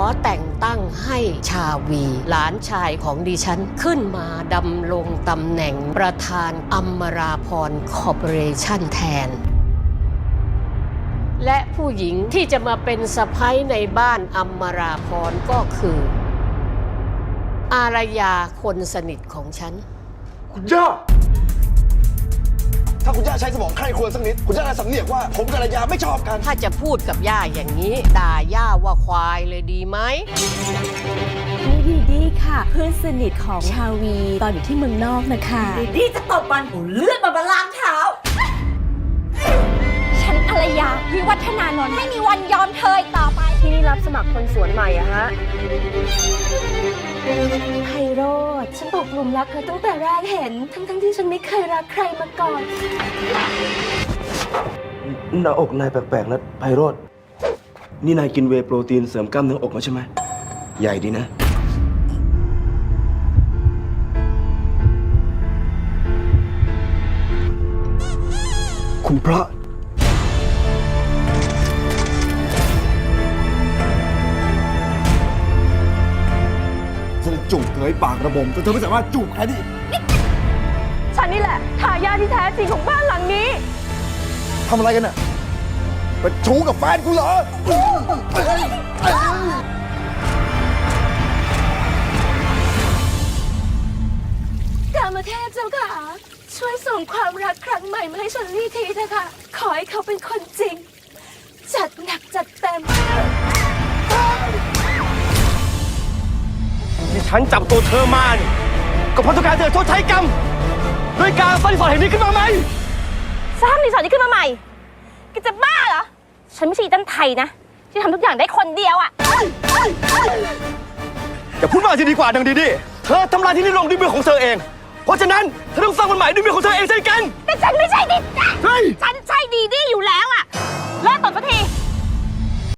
อแต่งตั้งให้ชาวี หลานชายของดิฉันขึ้นมาดำรงตำแหน่งประธานอมราพรคอร์ปอเรชั่นแทน และผู้หญิงที่จะมาเป็นสะพ้ยในบ้านอมราพรก็คือ อารยาคนสนิทของฉัน คุณย่า ย่าใช้สมองใครควรสักนิด คุณย่าจะสำเนียกว่า ผมกับอารยาไม่ชอบกัน ถ้าจะพูดกับย่าอย่างนี้ด่าย่าว่าควายเลยดีไหมนี่ดีดีค่ะ เพื่อนสนิทของชาวี ตอนอยู่ที่เมืองนอกนะคะดีจะตบมันโอ้เลือดมันมาล้างเท้า ฉันอารยาวิวัฒนานนท์ไม่มีวันยอมเธออีกต่อไป ที่นี่รับสมัครคนสวนใหม่อะฮะไพโรธ ฉันตกหลุมรักเธอตั้งแต่แรกเห็น ทั้งๆที่ฉันไม่เคยรักใครมาก่อน หน้าอกนายแปลกๆแล้วไพโรธนี่นายกินเวย์โปรตีนเสริมกล้ามเนื้ออกมาใช่ไหมใหญ่ดีนะ คุณพระ จะจูบเกยปากระบมแต่เธอไม่สามารถจูบใครได้อีกฉันนี่แหละทายาทที่แท้จริงของบ้านหลังนี้ ทำอะไรกันน่ะเป็นชู้กับแฟนกูเหรอกามเทพเจ้าค่ะ ช่วยส่งความรักครั้งใหม่มาให้ฉันนี่ทีเถอะค่ะ ขอให้เขาเป็นคนจริง จัดหนัก ฉันจับตัวเธอมาเนี่ยก็เพราะต้องการเธอชดใช้กรรมด้วยการสร้างรีสอร์ทแห่งนี้ขึ้นมาไหมสร้างรีสอร์ทนี้ขึ้นมาใหม่แกจะบ้าเหรอ ฉันไม่ใช่อีจันไทยนะ ที่ทำทุกอย่างได้คนเดียวอะอย่าพูดมากจะดีกว่าดังดีดิเธอทำลายที่นี่ลงด้วยมือของเธอเอง เพราะฉะนั้นเธอต้องสร้างมันใหม่ด้วยมือของเธอเองเช่นกัน แต่ฉันไม่ใช่ดิจ้ะเฮ้ย